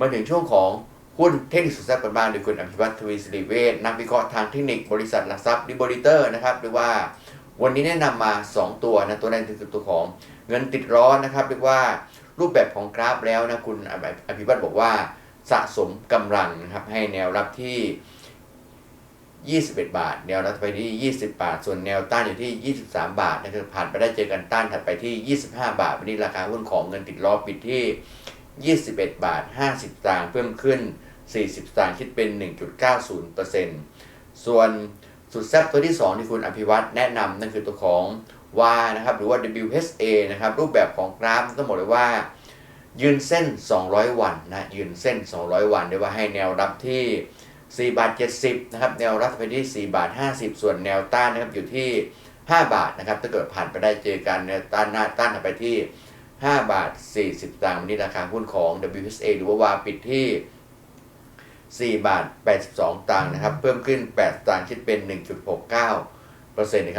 มาถึงช่วงของหุ้นเทคนิคสุดแซ่บกันบ้างโดยคุณอภิวัตทวีสิริเวชนักวิเคราะห์ทางเทคนิคบริษัทหลักทรัพย์ดิบริเตอร์นะครับเรียกว่าวันนี้แนะนำมา 2 ตัวนะตัวแรกคือตัวของเงินติดร้อนนะครับเรียกว่ารูปแบบของกราฟแล้วนะคุณอภิวัตบอกว่าสะสมกำลังนะครับให้แนวรับที่ 21 บาท แนวรับไปที่ 20 บาท ส่วนแนวต้านอยู่ที่ 23 บาทนะครับผ่านไปได้เจอกันต้านถัดไปที่ 25 บาท วันนี้ราคาหุ้นของเงินติดล้อปิดที่ 21 บาท 50สตางค์เพิ่มขึ้น 40สตางค์คิดเป็น 1.90%ส่วนสุดแซ่บตัวที่ 2 ที่คุณอภิวัตแนะนำนั่นคือตัวของว่านะครับหรือว่า WHA นะครับรูปแบบของกราฟต้องบอกเลยว่า ยืนเส้น 200 วันนะยืนเส้น 200 วันเรียกว่าให้แนวรับที่ 4 บาท 70นะครับแนวรับไปที่ 4 บาท 50 ส่วนแนวต้านนะครับอยู่ที่ 5 บาทนะครับถ้าเกิดผ่านไปได้เจอกันแนวต้านหน้าต้านไปที่ 5 บาท 40สตางค์วันนี้ราคาหุ้นของ WSA หรือว่าวาปิดที่ 4 บาท 82สตางค์นะครับ เพิ่มขึ้น 8ตางค์คิดเป็น 1.69%นะครับ